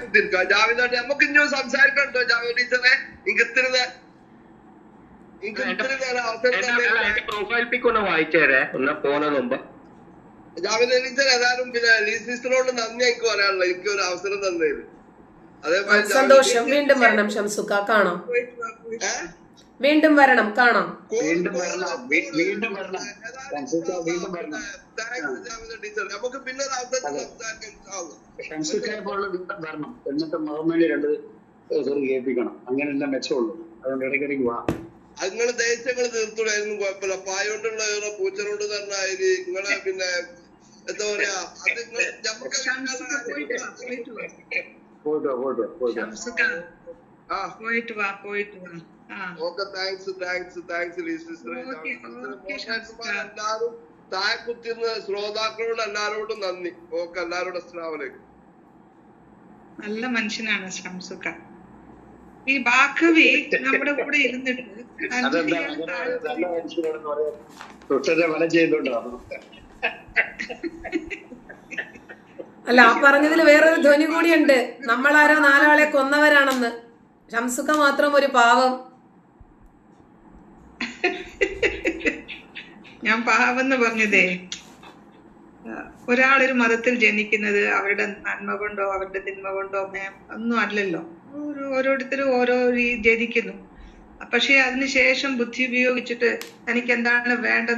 കുത്തിരിക്കുക ജാവേദ് നമുക്ക് ഇനി സംസാരിക്കണ്ടോ ജാവേദ് ടീച്ചറെ? എനിക്ക് ഇത്തിരി നേ- എനിക്ക് ഇത്തിരി നേരം അവസരം തന്നെ പ്രൊഫൈൽ പിക്ക് ഒന്ന് വായിച്ചേരേ. ഒന്ന് പോകുന്നതിന് മുമ്പ്. ജാവേദ് ടീച്ചർ ഏതായാലും പിന്നെ ലീസ് ടീച്ചറോട് നന്ദി എനിക്ക് പറയാനുള്ളത് എനിക്ക് ഒരു അവസരം തന്നതിന് അതേപോലെ സന്തോഷം. വീണ്ടും വരണം ഷംസുക്ക. കാണാം. വീണ്ടും വരണം കാണാം. വീണ്ടും വരണം. വീണ്ടും വരണം. ഷംസുക്ക വീണ്ടും വരണം. നമുക്ക് പിന്നെ വരണം. എന്നിട്ട് മുഹമ്മദ് രണ്ട് സോറി കേൾപ്പിക്കണം. അങ്ങനെ എല്ലാം മെച്ചമുള്ളൂ. അതുകൊണ്ട് ഇടയ്ക്കിടയ്ക്ക് വാ. അത് നിങ്ങൾ ദേശങ്ങൾ തീർത്തുടായിരുന്നു കുഴപ്പമില്ല. പായോണ്ടുള്ള ഏറെ പൂച്ചനോട് തന്നെ ആയി നിങ്ങളെ പിന്നെ എന്താ പറയാ അത് പോയിട്ട് ആ. പോയിട്ട് വാ പോയിട്ട് വാ. ആ. Okay thanks thanks thanks okay, okay, ഷംസുക്ക. എല്ലാരും താഴെ ശ്രോതാക്കളോട് എല്ലാരോടും നന്ദി. ഓക്കെ എല്ലാരോടും അസ്സലാമു അലൈക്കും. നല്ല മനുഷ്യനാണ് ശംസുക്ക ഈ ബാക്കവി നമ്മുടെ കൂടെ ഇരുന്നിട്ട് അല്ല ആ പറഞ്ഞതിൽ വേറൊരു ധ്വനി കൂടിയുണ്ട്. നമ്മളാരോ നാലാളെ കൊന്നവരാണെന്ന്. ഷംസുക്ക മാത്രം ഒരു പാവം. ഞാൻ പാവെന്ന് പറഞ്ഞതേ. ഒരാളൊരു മതത്തിൽ ജനിക്കുന്നത് അവരുടെ നന്മ കൊണ്ടോ അവരുടെ തിന്മ കൊണ്ടോ ഒന്നും അല്ലല്ലോ. ഓരോരുത്തരും ഓരോ ജനിക്കുന്നു. പക്ഷെ അതിനുശേഷം ബുദ്ധി ഉപയോഗിച്ചിട്ട് തനിക്ക് എന്താണ് വേണ്ടത്